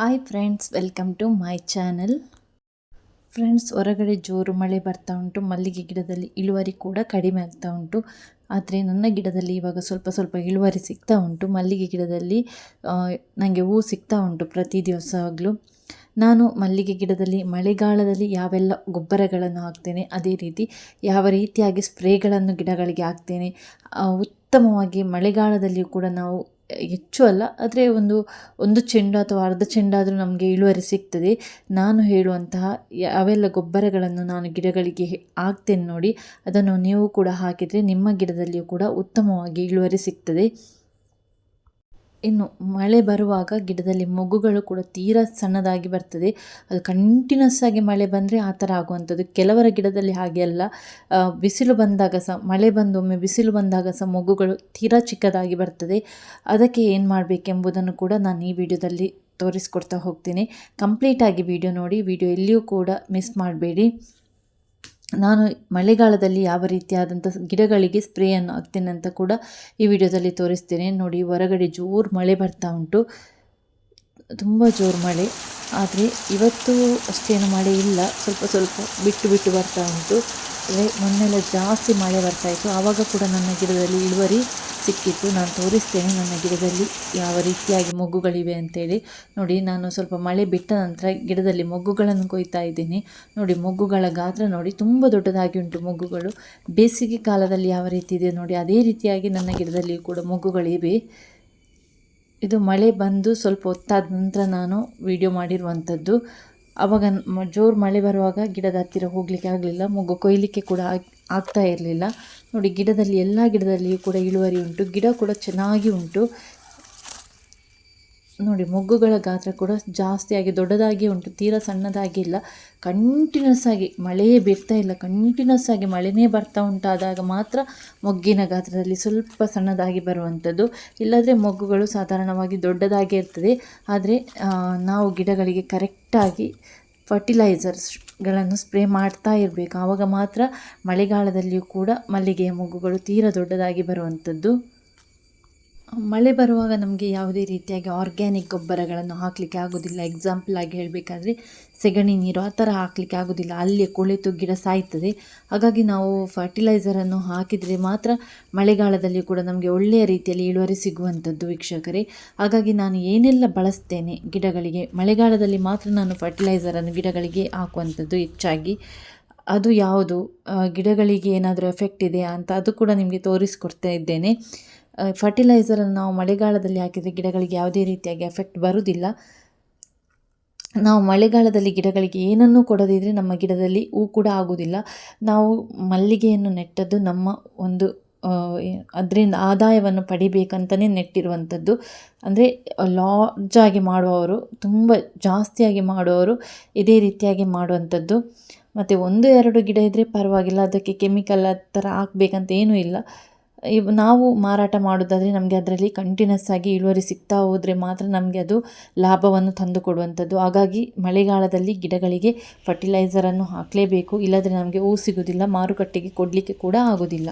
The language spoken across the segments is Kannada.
Hi friends welcome to my channel friends ಹೊರಗಡೆ ಜೋರು ಮಳೆ ಬರ್ತಾ ಉಂಟು, ಮಲ್ಲಿಗೆ ಗಿಡದಲ್ಲಿ ಇಳುವರಿ ಕೂಡ ಕಡಿಮೆ ಆಗ್ತಾ ಉಂಟು. ಆದರೆ ನನ್ನ ಗಿಡದಲ್ಲಿ ಇವಾಗ ಸ್ವಲ್ಪ ಸ್ವಲ್ಪ ಇಳುವರಿ ಸಿಗ್ತಾ ಉಂಟು. ಮಲ್ಲಿಗೆ ಗಿಡದಲ್ಲಿ ನನಗೆ ಹೂ ಸಿಗ್ತಾ ಉಂಟು ಪ್ರತಿ ದಿವಸವಾಗಲೂ ನಾನು ಮಲ್ಲಿಗೆ ಗಿಡದಲ್ಲಿ ಮಳೆಗಾಲದಲ್ಲಿ ಯಾವೆಲ್ಲ ಗೊಬ್ಬರಗಳನ್ನು ಹಾಕ್ತೇನೆ, ಅದೇ ರೀತಿ ಯಾವ ರೀತಿಯಾಗಿ ಸ್ಪ್ರೇಗಳನ್ನು ಗಿಡಗಳಿಗೆ ಹಾಕ್ತೇನೆ ಉತ್ತಮವಾಗಿ ಮಳೆಗಾಲದಲ್ಲಿಯೂ ಕೂಡ ನಾವು ಹೆಚ್ಚು ಅಲ್ಲ, ಆದರೆ ಒಂದು ಒಂದು ಚೆಂಡು ಅಥವಾ ಅರ್ಧ ಚೆಂಡಾದರೂ ನಮಗೆ ಇಳುವರಿ ಸಿಗ್ತದೆ. ನಾನು ಹೇಳುವಂತಹ ಯಾವೆಲ್ಲ ಗೊಬ್ಬರಗಳನ್ನು ನಾನು ಗಿಡಗಳಿಗೆ ಹಾಕ್ತೇನೆ ನೋಡಿ, ಅದನ್ನು ನೀವು ಕೂಡ ಹಾಕಿದರೆ ನಿಮ್ಮ ಗಿಡದಲ್ಲಿಯೂ ಕೂಡ ಉತ್ತಮವಾಗಿ ಇಳುವರಿ ಸಿಗ್ತದೆ. ಇನ್ನು ಮಳೆ ಬರುವಾಗ ಗಿಡದಲ್ಲಿ ಮೊಗ್ಗುಗಳು ಕೂಡ ತೀರಾ ಸಣ್ಣದಾಗಿ ಬರ್ತದೆ. ಅದು ಕಂಟಿನ್ಯೂಸ್ ಆಗಿ ಮಳೆ ಬಂದರೆ ಆ ಥರ ಆಗುವಂಥದ್ದು. ಕೆಲವರ ಗಿಡದಲ್ಲಿ ಹಾಗೆ ಅಲ್ಲ. ಬಿಸಿಲು ಬಂದಾಗ ಸಹ ಮಳೆ ಬಂದೊಮ್ಮೆ ಬಿಸಿಲು ಬಂದಾಗ ಸಹ ಮೊಗ್ಗುಗಳು ತೀರಾ ಚಿಕ್ಕದಾಗಿ ಬರ್ತದೆ. ಅದಕ್ಕೆ ಏನು ಮಾಡಬೇಕೆಂಬುದನ್ನು ಕೂಡ ನಾನು ಈ ವಿಡಿಯೋದಲ್ಲಿ ತೋರಿಸ್ಕೊಡ್ತಾ ಹೋಗ್ತೀನಿ. ಕಂಪ್ಲೀಟಾಗಿ ವಿಡಿಯೋ ನೋಡಿ. ವಿಡಿಯೋ ಎಲ್ಲಿಯೂ ಕೂಡ ಮಿಸ್ ಮಾಡಬೇಡಿ. ನಾನು ಮಳೆಗಾಲದಲ್ಲಿ ಯಾವ ರೀತಿಯಾದಂಥ ಗಿಡಗಳಿಗೆ ಸ್ಪ್ರೇಯನ್ನು ಹಾಕ್ತೇನೆ ಅಂತ ಕೂಡ ಈ ವಿಡಿಯೋದಲ್ಲಿ ತೋರಿಸ್ತೇನೆ. ನೋಡಿ, ಹೊರಗಡೆ ಜೋರು ಮಳೆ ಬರ್ತಾ ಉಂಟು. ತುಂಬ ಜೋರು ಮಳೆ. ಆದರೆ ಇವತ್ತು ಅಷ್ಟೇನು ಮಳೆ ಇಲ್ಲ. ಸ್ವಲ್ಪ ಸ್ವಲ್ಪ ಬಿಟ್ಟು ಬಿಟ್ಟು ಬರ್ತಾ ಉಂಟು. ಅಂದರೆ ಮೊನ್ನೆಲ್ಲ ಜಾಸ್ತಿ ಮಳೆ ಬರ್ತಾಯಿತ್ತು ಆವಾಗ ಕೂಡ ನನ್ನ ಗಿಡದಲ್ಲಿ ಇಳುವರಿ ಸಿಕ್ಕಿತ್ತು ನಾನು ತೋರಿಸ್ತೇನೆ ನನ್ನ ಗಿಡದಲ್ಲಿ ಯಾವ ರೀತಿಯಾಗಿ ಮೊಗ್ಗುಗಳಿವೆ ಅಂತೇಳಿ. ನೋಡಿ, ನಾನು ಸ್ವಲ್ಪ ಮಳೆ ಬಿಟ್ಟ ನಂತರ ಗಿಡದಲ್ಲಿ ಮೊಗ್ಗುಗಳನ್ನು ಕೊಯ್ತಾ ಇದ್ದೀನಿ. ನೋಡಿ, ಮೊಗ್ಗುಗಳ ಗಾತ್ರ ನೋಡಿ ತುಂಬ ದೊಡ್ಡದಾಗಿ ಉಂಟು ಮೊಗ್ಗುಗಳು. ಬೇಸಿಗೆ ಕಾಲದಲ್ಲಿ ಯಾವ ರೀತಿ ಇದೆ ನೋಡಿ, ಅದೇ ರೀತಿಯಾಗಿ ನನ್ನ ಗಿಡದಲ್ಲಿ ಕೂಡ ಮೊಗ್ಗುಗಳಿವೆ. ಇದು ಮಳೆ ಬಂದು ಸ್ವಲ್ಪ ಹೊತ್ತಾದ ನಂತರ ನಾನು ವಿಡಿಯೋ ಮಾಡಿರುವಂಥದ್ದು. ಅವಾಗ ಜೋರು ಮಳೆ ಬರುವಾಗ ಗಿಡದ ಹತ್ತಿರ ಹೋಗಲಿಕ್ಕೆ ಆಗಲಿಲ್ಲ, ಮೊಗ್ಗು ಕೊಯ್ಲಿಕ್ಕೆ ಕೂಡ ಆಗ್ತಾ ಇರಲಿಲ್ಲ. ನೋಡಿ, ಗಿಡದಲ್ಲಿ, ಎಲ್ಲ ಗಿಡದಲ್ಲಿಯೂ ಕೂಡ ಇಳುವರಿ ಉಂಟು. ಗಿಡ ಕೂಡ ಚೆನ್ನಾಗಿ ಉಂಟು. ನೋಡಿ, ಮೊಗ್ಗುಗಳ ಗಾತ್ರ ಕೂಡ ಜಾಸ್ತಿಯಾಗಿ ದೊಡ್ಡದಾಗಿ ಉಂಟು. ತೀರಾ ಸಣ್ಣದಾಗಿ ಇಲ್ಲ. ಕಂಟಿನ್ಯೂಸ್ ಆಗಿ ಮಳೆಯೇ ಬೀರ್ತಾ ಇಲ್ಲ. ಕಂಟಿನ್ಯೂಸ್ ಆಗಿ ಮಳೆನೇ ಬರ್ತಾ ಉಂಟಾದಾಗ ಮಾತ್ರ ಮೊಗ್ಗಿನ ಗಾತ್ರದಲ್ಲಿ ಸ್ವಲ್ಪ ಸಣ್ಣದಾಗಿ ಬರುವಂಥದ್ದು. ಇಲ್ಲದ್ರೆ ಮೊಗ್ಗುಗಳು ಸಾಧಾರಣವಾಗಿ ದೊಡ್ಡದಾಗಿ ಇರ್ತದೆ. ಆದರೆ ನಾವು ಗಿಡಗಳಿಗೆ ಕರೆಕ್ಟಾಗಿ ಫರ್ಟಿಲೈಸರ್ಸ್ಗಳನ್ನು ಸ್ಪ್ರೇ ಮಾಡ್ತಾ ಇರಬೇಕು. ಆವಾಗ ಮಾತ್ರ ಮಳೆಗಾಲದಲ್ಲಿಯೂ ಕೂಡ ಮಲ್ಲಿಗೆಯ ಮೊಗ್ಗುಗಳು ತೀರ ದೊಡ್ಡದಾಗಿ ಬರುವಂಥದ್ದು. ಮಳೆ ಬರುವಾಗ ನಮಗೆ ಯಾವುದೇ ರೀತಿಯಾಗಿ ಆರ್ಗ್ಯಾನಿಕ್ ಗೊಬ್ಬರಗಳನ್ನು ಹಾಕಲಿಕ್ಕೆ ಆಗೋದಿಲ್ಲ. ಎಕ್ಸಾಂಪಲ್ ಆಗಿ ಹೇಳಬೇಕಾದ್ರೆ ಸೆಗಣಿ ನೀರು ಆ ಥರ ಹಾಕಲಿಕ್ಕೆ ಆಗೋದಿಲ್ಲ. ಅಲ್ಲಿಯೇ ಕೊಳೆತು ಗಿಡ ಸಾಯ್ತದೆ. ಹಾಗಾಗಿ ನಾವು ಫರ್ಟಿಲೈಸರನ್ನು ಹಾಕಿದರೆ ಮಾತ್ರ ಮಳೆಗಾಲದಲ್ಲಿ ಕೂಡ ನಮಗೆ ಒಳ್ಳೆಯ ರೀತಿಯಲ್ಲಿ ಇಳುವರಿ ಸಿಗುವಂಥದ್ದು ವೀಕ್ಷಕರೇ. ಹಾಗಾಗಿ ನಾನು ಏನೆಲ್ಲ ಬಳಸ್ತೇನೆ ಗಿಡಗಳಿಗೆ, ಮಳೆಗಾಲದಲ್ಲಿ ಮಾತ್ರ ನಾನು ಫರ್ಟಿಲೈಸರನ್ನು ಗಿಡಗಳಿಗೆ ಹಾಕುವಂಥದ್ದು ಹೆಚ್ಚಾಗಿ. ಅದು ಯಾವುದು? ಗಿಡಗಳಿಗೆ ಏನಾದರೂ ಎಫೆಕ್ಟ್ ಇದೆಯಾ ಅಂತ ಅದು ಕೂಡ ನಿಮಗೆ ತೋರಿಸ್ಕೊಡ್ತಾ ಇದ್ದೇನೆ. ಫರ್ಟಿಲೈಸರನ್ನು ನಾವು ಮಳೆಗಾಲದಲ್ಲಿ ಹಾಕಿದರೆ ಗಿಡಗಳಿಗೆ ಯಾವುದೇ ರೀತಿಯಾಗಿ ಎಫೆಕ್ಟ್ ಬರುವುದಿಲ್ಲ. ನಾವು ಮಳೆಗಾಲದಲ್ಲಿ ಗಿಡಗಳಿಗೆ ಏನನ್ನೂ ಕೊಡದಿದ್ದರೆ ನಮ್ಮ ಗಿಡದಲ್ಲಿ ಹೂ ಕೂಡ ಆಗುವುದಿಲ್ಲ. ನಾವು ಮಲ್ಲಿಗೆಯನ್ನು ನೆಟ್ಟದ್ದು ನಮ್ಮ ಒಂದು ಅದರಿಂದ ಆದಾಯವನ್ನು ಪಡಿಬೇಕಂತಲೇ ನೆಟ್ಟಿರುವಂಥದ್ದು. ಅಂದರೆ ಲಾರ್ಜಾಗಿ ಮಾಡುವವರು, ತುಂಬ ಜಾಸ್ತಿಯಾಗಿ ಮಾಡುವವರು ಇದೇ ರೀತಿಯಾಗಿ ಮಾಡುವಂಥದ್ದು. ಮತ್ತು ಒಂದು ಎರಡು ಗಿಡ ಇದ್ದರೆ ಪರವಾಗಿಲ್ಲ, ಅದಕ್ಕೆ ಕೆಮಿಕಲ್ ಆ ಥರ ಹಾಕ್ಬೇಕಂತ ಏನೂ ಇಲ್ಲ. ಇವ್ ನಾವು ಮಾರಾಟ ಮಾಡೋದಾದರೆ ನಮಗೆ ಅದರಲ್ಲಿ ಕಂಟಿನ್ಯೂಸ್ ಆಗಿ ಇಳುವರಿ ಸಿಗ್ತಾ ಹೋದರೆ ಮಾತ್ರ ನಮಗೆ ಅದು ಲಾಭವನ್ನು ತಂದು ಕೊಡುವಂಥದ್ದು. ಹಾಗಾಗಿ ಮಳೆಗಾಲದಲ್ಲಿ ಗಿಡಗಳಿಗೆ ಫರ್ಟಿಲೈಸರನ್ನು ಹಾಕಲೇಬೇಕು. ಇಲ್ಲದ್ರೆ ನಮಗೆ ಹೂ ಸಿಗೋದಿಲ್ಲ, ಮಾರುಕಟ್ಟೆಗೆ ಕೊಡಲಿಕ್ಕೆ ಕೂಡ ಆಗೋದಿಲ್ಲ.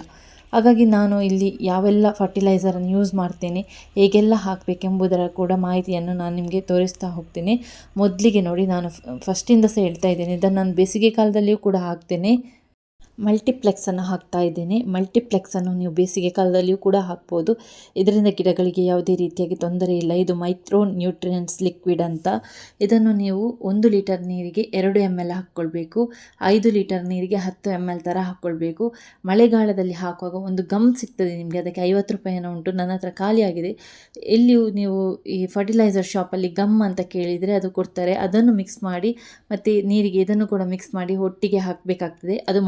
ಹಾಗಾಗಿ ನಾನು ಇಲ್ಲಿ ಯಾವೆಲ್ಲ ಫರ್ಟಿಲೈಸರನ್ನು ಯೂಸ್ ಮಾಡ್ತೇನೆ, ಹೇಗೆಲ್ಲ ಹಾಕಬೇಕೆಂಬುದರ ಕೂಡ ಮಾಹಿತಿಯನ್ನು ನಾನು ನಿಮಗೆ ತೋರಿಸ್ತಾ ಹೋಗ್ತೇನೆ. ಮೊದಲಿಗೆ ನೋಡಿ, ನಾನು ಫಸ್ಟಿಂದ ಸಹ ಹೇಳ್ತಾ ಇದ್ದೇನೆ. ಇದನ್ನು ನಾನು ಬೇಸಿಗೆ ಕಾಲದಲ್ಲಿಯೂ ಕೂಡ ಹಾಕ್ತೇನೆ. ಮಲ್ಟಿಪ್ಲೆಕ್ಸನ್ನು ಹಾಕ್ತಾ ಇದ್ದೇನೆ. ಮಲ್ಟಿಪ್ಲೆಕ್ಸನ್ನು ನೀವು ಬೇಸಿಗೆ ಕಾಲದಲ್ಲಿಯೂ ಕೂಡ ಹಾಕ್ಬೋದು. ಇದರಿಂದ ಗಿಡಗಳಿಗೆ ಯಾವುದೇ ರೀತಿಯಾಗಿ ತೊಂದರೆ ಇಲ್ಲ. ಇದು ಮೈಕ್ರೋ ನ್ಯೂಟ್ರಿಯೆಂಟ್ಸ್ ಲಿಕ್ವಿಡ್ ಅಂತ. ಇದನ್ನು ನೀವು ಒಂದು ಲೀಟರ್ ನೀರಿಗೆ ಎರಡು ಎಂ ಎಲ್ ಹಾಕ್ಕೊಳ್ಬೇಕು. ಐದು ಲೀಟರ್ ನೀರಿಗೆ ಹತ್ತು ಎಂ ಎಲ್ ಥರ ಹಾಕ್ಕೊಳ್ಬೇಕು. ಮಳೆಗಾಲದಲ್ಲಿ ಹಾಕುವಾಗ ಒಂದು ಗಮ್ ಸಿಗ್ತದೆ ನಿಮಗೆ. ಅದಕ್ಕೆ ಐವತ್ತು ರೂಪಾಯಿನ ಉಂಟು. ನನ್ನ ಹತ್ರ ಖಾಲಿಯಾಗಿದೆ ಎಲ್ಲಿಯೂ ನೀವು ಈ ಫರ್ಟಿಲೈಸರ್ ಶಾಪಲ್ಲಿ ಗಮ್ ಅಂತ ಕೇಳಿದರೆ ಅದು ಕೊಡ್ತಾರೆ. ಅದನ್ನು ಮಿಕ್ಸ್ ಮಾಡಿ ಮತ್ತು ನೀರಿಗೆ ಇದನ್ನು ಕೂಡ ಮಿಕ್ಸ್ ಮಾಡಿ ಒಟ್ಟಿಗೆ ಹಾಕಬೇಕಾಗ್ತದೆ. ಅದು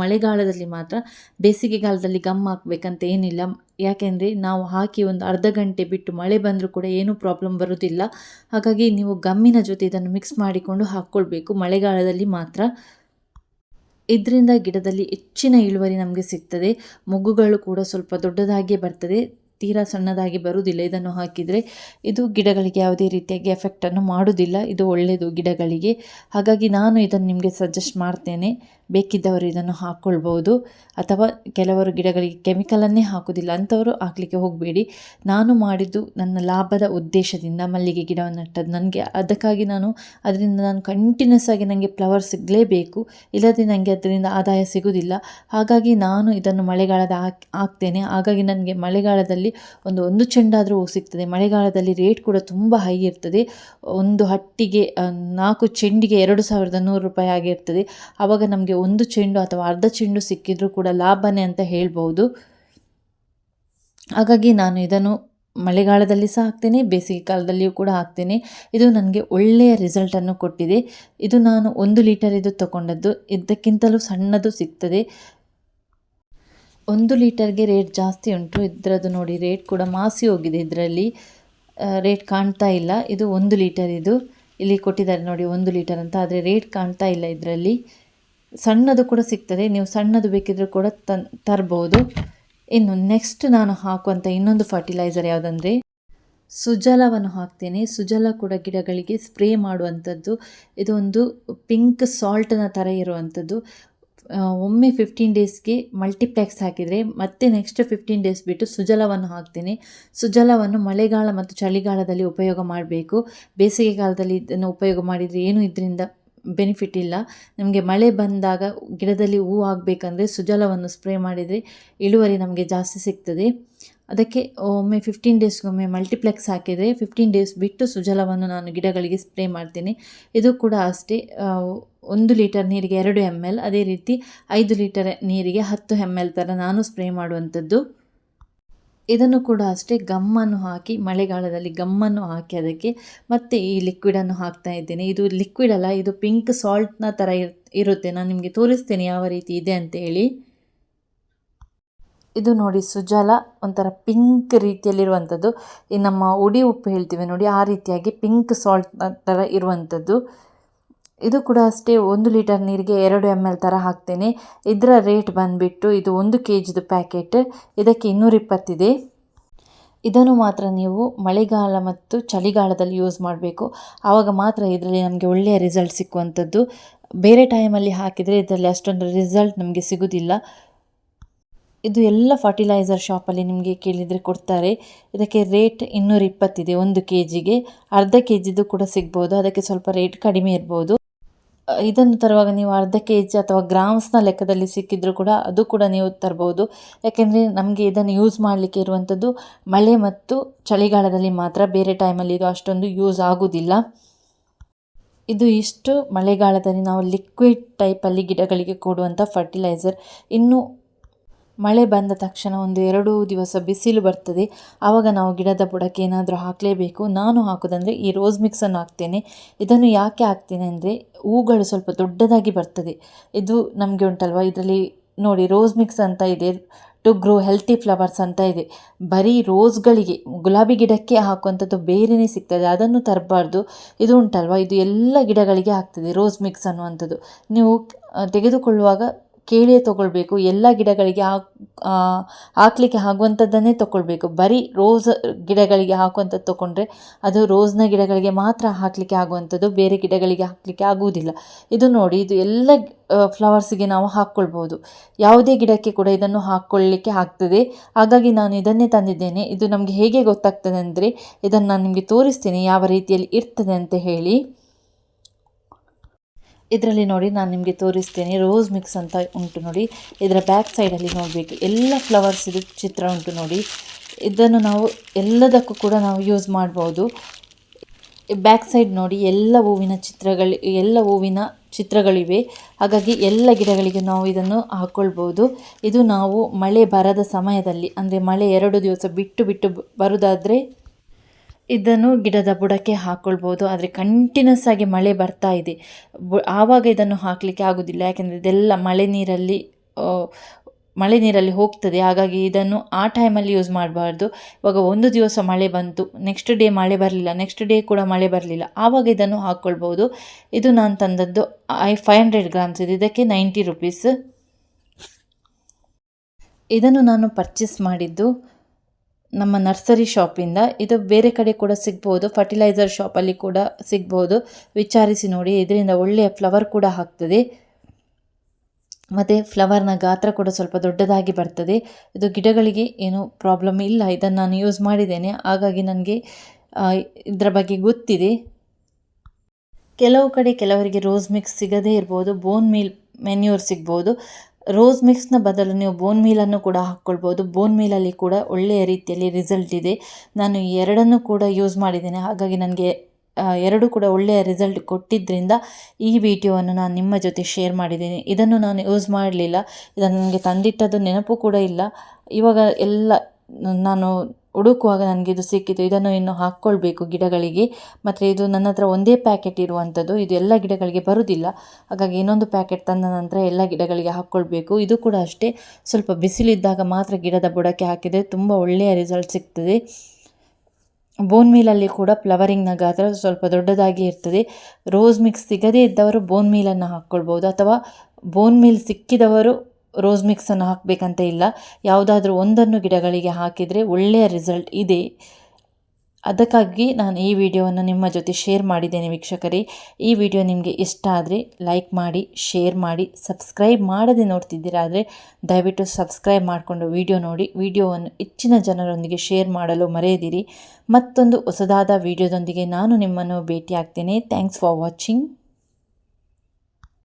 ಮಳೆಗಾಲದಲ್ಲಿ ಮಾತ್ರ ಬೇಸಿಗೆಗಾಲದಲ್ಲಿ ಗಮ್ ಹಾಕಬೇಕಂತ ಏನಿಲ್ಲ. ಯಾಕೆಂದರೆ ನಾವು ಹಾಕಿ ಒಂದು ಅರ್ಧ ಗಂಟೆ ಬಿಟ್ಟು ಮಳೆ ಬಂದರೂ ಕೂಡ ಏನೂ ಪ್ರಾಬ್ಲಮ್ ಬರೋದಿಲ್ಲ. ಹಾಗಾಗಿ ನೀವು ಗಮ್ಮಿನ ಜೊತೆ ಇದನ್ನು ಮಿಕ್ಸ್ ಮಾಡಿಕೊಂಡು ಹಾಕ್ಕೊಳ್ಬೇಕು. ಮಳೆಗಾಲದಲ್ಲಿ ಮಾತ್ರ. ಇದರಿಂದ ಗಿಡದಲ್ಲಿ ಹೆಚ್ಚಿನ ಇಳುವರಿ ನಮಗೆ ಸಿಗ್ತದೆ. ಮೊಗ್ಗುಗಳು ಕೂಡ ಸ್ವಲ್ಪ ದೊಡ್ಡದಾಗಿಯೇ ಬರ್ತದೆ. ತೀರಾ ಸಣ್ಣದಾಗಿ ಬರುವುದಿಲ್ಲ. ಇದನ್ನು ಹಾಕಿದರೆ ಇದು ಗಿಡಗಳಿಗೆ ಯಾವುದೇ ರೀತಿಯಾಗಿ ಎಫೆಕ್ಟನ್ನು ಮಾಡುವುದಿಲ್ಲ. ಇದು ಒಳ್ಳೆಯದು ಗಿಡಗಳಿಗೆ. ಹಾಗಾಗಿ ನಾನು ಇದನ್ನು ನಿಮಗೆ ಸಜೆಸ್ಟ್ ಮಾಡ್ತೇನೆ. ಬೇಕಿದ್ದವರು ಇದನ್ನು ಹಾಕ್ಕೊಳ್ಬೋದು ಅಥವಾ ಕೆಲವರು ಗಿಡಗಳಿಗೆ ಕೆಮಿಕಲನ್ನೇ ಹಾಕೋದಿಲ್ಲ ಅಂಥವರು ಹಾಕಲಿಕ್ಕೆ ಹೋಗಬೇಡಿ. ನಾನು ಮಾಡಿದ್ದು ನನ್ನ ಲಾಭದ ಉದ್ದೇಶದಿಂದ ಮಲ್ಲಿಗೆ ಗಿಡವನ್ನು ನೆಟ್ಟದ್ದು. ನನಗೆ ಅದಕ್ಕಾಗಿ ನಾನು ಅದರಿಂದ ನಾನು ಕಂಟಿನ್ಯೂಸ್ ಆಗಿ ನನಗೆ ಫ್ಲವರ್ ಸಿಗಲೇಬೇಕು. ಇಲ್ಲದೆ ನನಗೆ ಅದರಿಂದ ಆದಾಯ ಸಿಗುವುದಿಲ್ಲ. ಹಾಗಾಗಿ ನಾನು ಇದನ್ನು ಮಳೆಗಾಲದ ಹಾಕ್, ಹಾಕ್ತೇನೆ. ಹಾಗಾಗಿ ನನಗೆ ಮಳೆಗಾಲದಲ್ಲಿ ಒಂದು ಒಂದು ಚೆಂಡಾದರೂ ಸಿಗ್ತದೆ. ಮಳೆಗಾಲದಲ್ಲಿ ರೇಟ್ ಕೂಡ ತುಂಬ ಹೈ ಇರ್ತದೆ. ಒಂದು ಹಟ್ಟಿಗೆ ನಾಲ್ಕು ಚೆಂಡಿಗೆ ಎರಡು ಸಾವಿರದ ನೂರು ರೂಪಾಯಿ ಆಗಿರ್ತದೆ ಆವಾಗ ನಮಗೆ ಒಂದು ಚೆಂಡು ಅಥವಾ ಅರ್ಧ ಚೆಂಡು ಸಿಕ್ಕಿದರೂ ಕೂಡ ಲಾಭನೇ ಅಂತ ಹೇಳ್ಬೋದು. ಹಾಗಾಗಿ ನಾನು ಇದನ್ನು ಮಳೆಗಾಲದಲ್ಲಿ ಸಹ ಹಾಕ್ತೇನೆ, ಬೇಸಿಗೆ ಕಾಲದಲ್ಲಿಯೂ ಕೂಡ ಹಾಕ್ತೇನೆ. ಇದು ನನಗೆ ಒಳ್ಳೆಯ ರಿಸಲ್ಟನ್ನು ಕೊಟ್ಟಿದೆ. ಇದು ನಾನು ಒಂದು ಲೀಟರ್ ಇದು ತಗೊಂಡದ್ದು ಇದಕ್ಕಿಂತಲೂ ಸಣ್ಣದು ಸಿಗ್ತದೆ. ಒಂದು ಲೀಟರ್ಗೆ ರೇಟ್ ಜಾಸ್ತಿ ಉಂಟು. ಇದರದ್ದು ನೋಡಿ, ರೇಟ್ ಕೂಡ ಮಾಸಿ ಹೋಗಿದೆ ಇದರಲ್ಲಿ. ರೇಟ್ ಕಾಣ್ತಾ ಇಲ್ಲ. ಇದು ಒಂದು ಲೀಟರ್ ಇದು. ಇಲ್ಲಿ ಕೊಟ್ಟಿದ್ದಾರೆ ನೋಡಿ, ಒಂದು ಲೀಟರ್ ಅಂತ. ಆದರೆ ರೇಟ್ ಕಾಣ್ತಾ ಇಲ್ಲ ಇದರಲ್ಲಿ. ಸಣ್ಣದು ಕೂಡ ಸಿಗ್ತದೆ. ನೀವು ಸಣ್ಣದು ಬೇಕಿದ್ರೂ ಕೂಡ ತನ್, ತರ್ಬೋದು. ಇನ್ನು ನೆಕ್ಸ್ಟ್ ನಾನು ಹಾಕುವಂಥ ಇನ್ನೊಂದು ಫರ್ಟಿಲೈಸರ್ ಯಾವುದಂದರೆ, ಸುಜಲವನ್ನು ಹಾಕ್ತೇನೆ. ಸುಜಲ ಕೂಡ ಗಿಡಗಳಿಗೆ ಸ್ಪ್ರೇ ಮಾಡುವಂಥದ್ದು. ಇದೊಂದು ಪಿಂಕ್ ಸಾಲ್ಟ್ನ ಥರ ಇರುವಂಥದ್ದು. ಒಮ್ಮೆ ಫಿಫ್ಟೀನ್ ಡೇಸ್ಗೆ ಮಲ್ಟಿಪ್ಲೆಕ್ಸ್ ಹಾಕಿದರೆ ಮತ್ತೆ ನೆಕ್ಸ್ಟ್ ಫಿಫ್ಟೀನ್ ಡೇಸ್ ಬಿಟ್ಟು ಸುಜಲವನ್ನು ಹಾಕ್ತೀನಿ. ಸುಜಲವನ್ನು ಮಳೆಗಾಲ ಮತ್ತು ಚಳಿಗಾಲದಲ್ಲಿ ಉಪಯೋಗ ಮಾಡಬೇಕು. ಬೇಸಿಗೆ ಕಾಲದಲ್ಲಿ ಇದನ್ನು ಉಪಯೋಗ ಮಾಡಿದರೆ ಏನು ಇದರಿಂದ ಬೆನಿಫಿಟ್ ಇಲ್ಲ. ನಮಗೆ ಮಳೆ ಬಂದಾಗ ಗಿಡದಲ್ಲಿ ಹೂ ಆಗಬೇಕಂದ್ರೆ ಸುಜಲವನ್ನು ಸ್ಪ್ರೇ ಮಾಡಿದರೆ ಇಳುವರಿ ನಮಗೆ ಜಾಸ್ತಿ ಸಿಗ್ತದೆ. ಅದಕ್ಕೆ ಒಮ್ಮೆ ಫಿಫ್ಟೀನ್ ಡೇಸ್ಗೊಮ್ಮೆ ಮಲ್ಟಿಪ್ಲೆಕ್ಸ್ ಹಾಕಿದರೆ ಫಿಫ್ಟೀನ್ ಡೇಸ್ ಬಿಟ್ಟು ಸುಜಲವನ್ನು ನಾನು ಗಿಡಗಳಿಗೆ ಸ್ಪ್ರೇ ಮಾಡ್ತೀನಿ. ಇದು ಕೂಡ ಅಷ್ಟೇ ಒಂದು ಲೀಟರ್ ನೀರಿಗೆ ಎರಡು ಎಂ ಎಲ್ ಅದೇ ರೀತಿ ಐದು ಲೀಟರ್ ನೀರಿಗೆ ಹತ್ತು ಎಂ ಎಲ್ ಥರ ನಾನು ಸ್ಪ್ರೇ ಮಾಡುವಂಥದ್ದು. ಇದನ್ನು ಕೂಡ ಅಷ್ಟೇ ಗಮ್ಮನ್ನು ಹಾಕಿ, ಮಳೆಗಾಲದಲ್ಲಿ ಗಮ್ಮನ್ನು ಹಾಕಿ ಅದಕ್ಕೆ ಮತ್ತೆ ಈ ಲಿಕ್ವಿಡನ್ನು ಹಾಕ್ತಾ ಇದ್ದೇನೆ. ಇದು ಲಿಕ್ವಿಡ್ ಅಲ್ಲ, ಇದು ಪಿಂಕ್ ಸಾಲ್ಟ್ನ ಥರ ಇರ್, ಇರುತ್ತೆ. ನಾನು ನಿಮಗೆ ತೋರಿಸ್ತೇನೆ ಯಾವ ರೀತಿ ಇದೆ ಅಂತ ಹೇಳಿ. ಇದು ನೋಡಿ ಸುಜಲ ಒಂಥರ ಪಿಂಕ್ ರೀತಿಯಲ್ಲಿರುವಂಥದ್ದು. ಈ ನಮ್ಮ ಉಡಿ ಉಪ್ಪು ಹೇಳ್ತೀವಿ ನೋಡಿ, ಆ ರೀತಿಯಾಗಿ ಪಿಂಕ್ ಸಾಲ್ಟ್ ಥರ ಇರುವಂಥದ್ದು. ಇದು ಕೂಡ ಅಷ್ಟೇ ಒಂದು ಲೀಟರ್ ನೀರಿಗೆ ಎರಡು ಎಂ ಎಲ್ ಥರ ಹಾಕ್ತೇನೆ. ಇದರ ರೇಟ್ ಬಂದುಬಿಟ್ಟು ಇದು ಒಂದು ಕೆ ಜಿದು ಪ್ಯಾಕೆಟ್. ಇದಕ್ಕೆ ಇನ್ನೂರಿಪ್ಪತ್ತಿದೆ ಇದನ್ನು ಮಾತ್ರ ನೀವು ಮಳೆಗಾಲ ಮತ್ತು ಚಳಿಗಾಲದಲ್ಲಿ ಯೂಸ್ ಮಾಡಬೇಕು. ಆವಾಗ ಮಾತ್ರ ಇದರಲ್ಲಿ ನಮಗೆ ಒಳ್ಳೆಯ ರಿಸಲ್ಟ್ ಸಿಕ್ಕುವಂಥದ್ದು. ಬೇರೆ ಟೈಮಲ್ಲಿ ಹಾಕಿದರೆ ಇದರಲ್ಲಿ ಅಷ್ಟೊಂದು ರಿಸಲ್ಟ್ ನಮಗೆ ಸಿಗೋದಿಲ್ಲ. ಇದು ಎಲ್ಲ ಫರ್ಟಿಲೈಸರ್ ಶಾಪಲ್ಲಿ ನಿಮಗೆ ಕೇಳಿದರೆ ಕೊಡ್ತಾರೆ. ಇದಕ್ಕೆ ರೇಟ್ ಇನ್ನೂರಿಪ್ಪತ್ತಿದೆ ಒಂದು ಕೆ ಜಿಗೆ ಅರ್ಧ ಕೆ ಜಿದು ಕೂಡ ಸಿಗ್ಬೋದು. ಅದಕ್ಕೆ ಸ್ವಲ್ಪ ರೇಟ್ ಕಡಿಮೆ ಇರ್ಬೋದು. ಇದನ್ನು ತರುವಾಗ ನೀವು ಅರ್ಧ ಕೆ ಜಿ ಅಥವಾ ಗ್ರಾಮ್ಸ್ನ ಲೆಕ್ಕದಲ್ಲಿ ಸಿಕ್ಕಿದ್ರು ಕೂಡ ಅದು ಕೂಡ ನೀವು ತರ್ಬೋದು. ಯಾಕೆಂದರೆ ನಮಗೆ ಇದನ್ನು ಯೂಸ್ ಮಾಡಲಿಕ್ಕೆ ಇರುವಂಥದ್ದು ಮಳೆ ಮತ್ತು ಚಳಿಗಾಲದಲ್ಲಿ ಮಾತ್ರ. ಬೇರೆ ಟೈಮಲ್ಲಿ ಇದು ಅಷ್ಟೊಂದು ಯೂಸ್ ಆಗೋದಿಲ್ಲ. ಇದು ಇಷ್ಟು ಮಳೆಗಾಲದಲ್ಲಿ ನಾವು ಲಿಕ್ವಿಡ್ ಟೈಪಲ್ಲಿ ಗಿಡಗಳಿಗೆ ಕೊಡುವಂಥ ಫರ್ಟಿಲೈಸರ್ ಇನ್ನು ಮಳೆ ಬಂದ ತಕ್ಷಣ ಒಂದು ಎರಡು ದಿವಸ ಬಿಸಿಲು ಬರ್ತದೆ. ಆವಾಗ ನಾವು ಗಿಡದ ಬುಡಕ್ಕೆ ಏನಾದರೂ ಹಾಕಲೇಬೇಕು. ನಾನು ಹಾಕೋದಂದರೆ ಈ ರೋಸ್ ಮಿಕ್ಸನ್ನು ಹಾಕ್ತೇನೆ. ಇದನ್ನು ಯಾಕೆ ಹಾಕ್ತೇನೆ ಅಂದರೆ ಹೂಗಳು ಸ್ವಲ್ಪ ದೊಡ್ಡದಾಗಿ ಬರ್ತದೆ. ಇದು ನಮಗೆ ಉಂಟಲ್ವ? ಇದರಲ್ಲಿ ನೋಡಿ ರೋಸ್ ಮಿಕ್ಸ್ ಅಂತ ಇದೆ. ಟು ಗ್ರೋ ಹೆಲ್ತಿ ಫ್ಲವರ್ಸ್ ಅಂತ ಇದೆ. ಬರೀ ರೋಸ್ಗಳಿಗೆ, ಗುಲಾಬಿ ಗಿಡಕ್ಕೆ ಹಾಕುವಂಥದ್ದು ಬೇರೆಯೇ ಸಿಗ್ತದೆ. ಅದನ್ನು ತರಬಾರ್ದು. ಇದು ಉಂಟಲ್ವ? ಇದು ಎಲ್ಲ ಗಿಡಗಳಿಗೆ ಆಗ್ತದೆ ರೋಸ್ ಮಿಕ್ಸ್ ಅನ್ನುವಂಥದ್ದು. ನೀವು ತೆಗೆದುಕೊಳ್ಳುವಾಗ ಕೇಳಿಯೇ ತಗೊಳ್ಬೇಕು, ಎಲ್ಲ ಗಿಡಗಳಿಗೆ ಹಾಕ್ ಹಾಕ್ಲಿಕ್ಕೆ ಆಗುವಂಥದ್ದನ್ನೇ ತಗೊಳ್ಬೇಕು. ಬರೀ ರೋಸ್ ಗಿಡಗಳಿಗೆ ಹಾಕುವಂಥದ್ದು ತಗೊಂಡ್ರೆ ಅದು ರೋಸ್ನ ಗಿಡಗಳಿಗೆ ಮಾತ್ರ ಹಾಕಲಿಕ್ಕೆ ಆಗುವಂಥದ್ದು, ಬೇರೆ ಗಿಡಗಳಿಗೆ ಹಾಕಲಿಕ್ಕೆ ಆಗುವುದಿಲ್ಲ. ಇದು ನೋಡಿ, ಇದು ಎಲ್ಲ ಫ್ಲವರ್ಸಿಗೆ ನಾವು ಹಾಕ್ಕೊಳ್ಬೋದು. ಯಾವುದೇ ಗಿಡಕ್ಕೆ ಕೂಡ ಇದನ್ನು ಹಾಕ್ಕೊಳ್ಳಿಕ್ಕೆ ಆಗ್ತದೆ. ಹಾಗಾಗಿ ನಾನು ಇದನ್ನೇ ತಂದಿದ್ದೇನೆ. ಇದು ನಮಗೆ ಹೇಗೆ ಗೊತ್ತಾಗ್ತದೆ ಅಂದರೆ, ಇದನ್ನು ನಾನು ನಿಮಗೆ ತೋರಿಸ್ತೇನೆ, ಯಾವ ರೀತಿಯಲ್ಲಿ ಇರ್ತದೆ ಅಂತ ಹೇಳಿ. ಇದರಲ್ಲಿ ನೋಡಿ ನಾನು ನಿಮಗೆ ತೋರಿಸ್ತೇನೆ ರೋಸ್ ಮಿಕ್ಸ್ ಅಂತ ಉಂಟು ನೋಡಿ. ಇದರ ಬ್ಯಾಕ್ ಸೈಡಲ್ಲಿ ನೋಡಬೇಕು. ಎಲ್ಲ ಫ್ಲವರ್ಸ್ ಇದು ಚಿತ್ರ ಉಂಟು ನೋಡಿ. ಇದನ್ನು ನಾವು ಎಲ್ಲದಕ್ಕೂ ಕೂಡ ನಾವು ಯೂಸ್ ಮಾಡ್ಬೋದು. ಬ್ಯಾಕ್ ಸೈಡ್ ನೋಡಿ ಎಲ್ಲ ಹೂವಿನ ಚಿತ್ರಗಳು, ಎಲ್ಲ ಹೂವಿನ ಚಿತ್ರಗಳಿವೆ. ಹಾಗಾಗಿ ಎಲ್ಲ ಗಿಡಗಳಿಗೆ ನಾವು ಇದನ್ನು ಹಾಕ್ಕೊಳ್ಬೋದು ಇದು ನಾವು ಮಳೆ ಬರದ ಸಮಯದಲ್ಲಿ, ಅಂದರೆ ಮಳೆ ಎರಡು ದಿವಸ ಬಿಟ್ಟು ಬಿಟ್ಟು ಬರೋದಾದರೆ ಇದನ್ನು ಗಿಡದ ಬುಡಕ್ಕೆ ಹಾಕ್ಕೊಳ್ಬೋದು ಆದರೆ ಕಂಟಿನ್ಯೂಸ್ ಆಗಿ ಮಳೆ ಬರ್ತಾ ಇದೆ. ಬು, ಆವಾಗ ಇದನ್ನು ಹಾಕಲಿಕ್ಕೆ ಆಗೋದಿಲ್ಲ. ಯಾಕೆಂದರೆ ಇದೆಲ್ಲ ಮಳೆ ನೀರಲ್ಲಿ ಮಳೆ ನೀರಲ್ಲಿ ಹೋಗ್ತದೆ. ಹಾಗಾಗಿ ಇದನ್ನು ಆ ಟೈಮಲ್ಲಿ ಯೂಸ್ ಮಾಡಬಾರ್ದು. ಇವಾಗ ಒಂದು ದಿವಸ ಮಳೆ ಬಂತು. ನೆಕ್ಸ್ಟ್ ಡೇ ಮಳೆ ಬರಲಿಲ್ಲ. ನೆಕ್ಸ್ಟ್ ಡೇ ಕೂಡ ಮಳೆ ಬರಲಿಲ್ಲ. ಆವಾಗ ಇದನ್ನು ಹಾಕ್ಕೊಳ್ಬೋದು ಇದು ನಾನು ತಂದದ್ದು ಐ ಫೈವ್ ಹಂಡ್ರೆಡ್ ಗ್ರಾಮ್ಸ್ ಇದೆ ಇದಕ್ಕೆ ನೈಂಟಿ ರುಪೀಸ್ ಇದನ್ನು ನಾನು ಪರ್ಚೇಸ್ ಮಾಡಿದ್ದು ನಮ್ಮ ನರ್ಸರಿ ಶಾಪಿಂದ, ಇದು ಬೇರೆ ಕಡೆ ಕೂಡ ಸಿಗ್ಬೋದು ಫರ್ಟಿಲೈಸರ್ ಶಾಪಲ್ಲಿ ಕೂಡ ಸಿಗ್ಬೋದು. ವಿಚಾರಿಸಿ ನೋಡಿ, ಇದರಿಂದ ಒಳ್ಳೆಯ ಫ್ಲವರ್ ಕೂಡ ಆಗ್ತದೆ. ಮತ್ತು ಫ್ಲವರ್ನ ಗಾತ್ರ ಕೂಡ ಸ್ವಲ್ಪ ದೊಡ್ಡದಾಗಿ ಬರ್ತದೆ. ಇದು ಗಿಡಗಳಿಗೆ ಏನೂ ಪ್ರಾಬ್ಲಮ್ ಇಲ್ಲ, ಇದನ್ನು ನಾನು ಯೂಸ್ ಮಾಡಿದ್ದೇನೆ. ಹಾಗಾಗಿ ನನಗೆ ಇದರ ಬಗ್ಗೆ ಗೊತ್ತಿದೆ. ಕೆಲವು ಕಡೆ ಕೆಲವರಿಗೆ ರೋಸ್ ಮಿಕ್ಸ್ ಸಿಗದೇ ಇರ್ಬೋದು ಬೋನ್ ಮೀಲ್ ಮೆನ್ಯೂರ್ ಸಿಗ್ಬೋದು. ರೋಸ್ ಮಿಕ್ಸ್ನ ಬದಲು ನೀವು ಬೋನ್ ಮೀಲನ್ನು ಕೂಡ ಹಾಕ್ಕೊಳ್ಬೋದು. ಬೋನ್ ಮೀಲಲ್ಲಿ ಕೂಡ ಒಳ್ಳೆಯ ರೀತಿಯಲ್ಲಿ ರಿಸಲ್ಟ್ ಇದೆ. ನಾನು ಎರಡನ್ನು ಕೂಡ ಯೂಸ್ ಮಾಡಿದ್ದೇನೆ. ಹಾಗಾಗಿ ನನಗೆ ಎರಡೂ ಕೂಡ ಒಳ್ಳೆಯ ರಿಸಲ್ಟ್ ಕೊಟ್ಟಿದ್ದರಿಂದ ಈ ವಿಡಿಯೋವನ್ನು ನಾನು ನಿಮ್ಮ ಜೊತೆ ಶೇರ್ ಮಾಡಿದ್ದೇನೆ. ಇದನ್ನು ನಾನು ಯೂಸ್ ಮಾಡಲಿಲ್ಲ. ಇದನ್ನು ನನಗೆ ತಂದಿಟ್ಟದ್ದು ನೆನಪು ಕೂಡ ಇಲ್ಲ. ಇವಾಗ ಎಲ್ಲ, ನಾನು ಹುಡುಕುವಾಗ ನನಗೆ ಇದು ಸಿಕ್ಕಿತು. ಇದನ್ನು ಇನ್ನು ಹಾಕ್ಕೊಳ್ಬೇಕು ಗಿಡಗಳಿಗೆ. ಮತ್ತು ಇದು ನನ್ನ ಹತ್ರ ಒಂದೇ ಪ್ಯಾಕೆಟ್ ಇರುವಂಥದ್ದು. ಇದು ಎಲ್ಲ ಗಿಡಗಳಿಗೆ ಬರುವುದಿಲ್ಲ. ಹಾಗಾಗಿ ಇನ್ನೊಂದು ಪ್ಯಾಕೆಟ್ ತಂದ ನಂತರ ಎಲ್ಲ ಗಿಡಗಳಿಗೆ ಹಾಕ್ಕೊಳ್ಬೇಕು. ಇದು ಕೂಡ ಅಷ್ಟೇ. ಸ್ವಲ್ಪ ಬಿಸಿಲಿದ್ದಾಗ ಮಾತ್ರ ಗಿಡದ ಬುಡಕ್ಕೆ ಹಾಕಿದರೆ ತುಂಬ ಒಳ್ಳೆಯ ರಿಸಲ್ಟ್ ಸಿಗ್ತದೆ. ಬೋನ್ ಮೀಲಲ್ಲಿ ಕೂಡ ಫ್ಲವರಿಂಗ್ನ ಗಾತ್ರ ಸ್ವಲ್ಪ ದೊಡ್ಡದಾಗಿ ಇರ್ತದೆ. ರೋಸ್ ಮಿಕ್ಸ್ ಸಿಗದೇ ಇದ್ದವರು ಬೋನ್ ಮೀಲನ್ನು ಹಾಕ್ಕೊಳ್ಬೋದು ಅಥವಾ ಬೋನ್ ಮೀಲ್ ಸಿಕ್ಕಿದವರು ರೋಸ್ ಮಿಕ್ಸನ್ನು ಹಾಕಬೇಕಂತ ಇಲ್ಲ. ಯಾವುದಾದ್ರೂ ಒಂದನ್ನು ಗಿಡಗಳಿಗೆ ಹಾಕಿದರೆ ಒಳ್ಳೆಯ ರಿಸಲ್ಟ್ ಇದೆ. ಅದಕ್ಕಾಗಿ ನಾನು ಈ ವಿಡಿಯೋವನ್ನು ನಿಮ್ಮ ಜೊತೆ ಶೇರ್ ಮಾಡಿದ್ದೇನೆ ವೀಕ್ಷಕರೇ. ಈ ವಿಡಿಯೋ ನಿಮಗೆ ಇಷ್ಟ ಆದರೆ ಲೈಕ್ ಮಾಡಿ, ಶೇರ್ ಮಾಡಿ, ಸಬ್ಸ್ಕ್ರೈಬ್ ಮಾಡದೆ ನೋಡ್ತಿದ್ದೀರಾದರೆ ದಯವಿಟ್ಟು ಸಬ್ಸ್ಕ್ರೈಬ್ ಮಾಡಿಕೊಂಡು ವಿಡಿಯೋ ನೋಡಿ. ವಿಡಿಯೋವನ್ನು ಹೆಚ್ಚಿನ ಜನರೊಂದಿಗೆ ಶೇರ್ ಮಾಡಲು ಮರೆಯದಿರಿ. ಮತ್ತೊಂದು ಹೊಸದಾದ ವಿಡಿಯೋದೊಂದಿಗೆ ನಾನು ನಿಮ್ಮನ್ನು ಭೇಟಿಯಾಗ್ತೇನೆ. Thanks for watching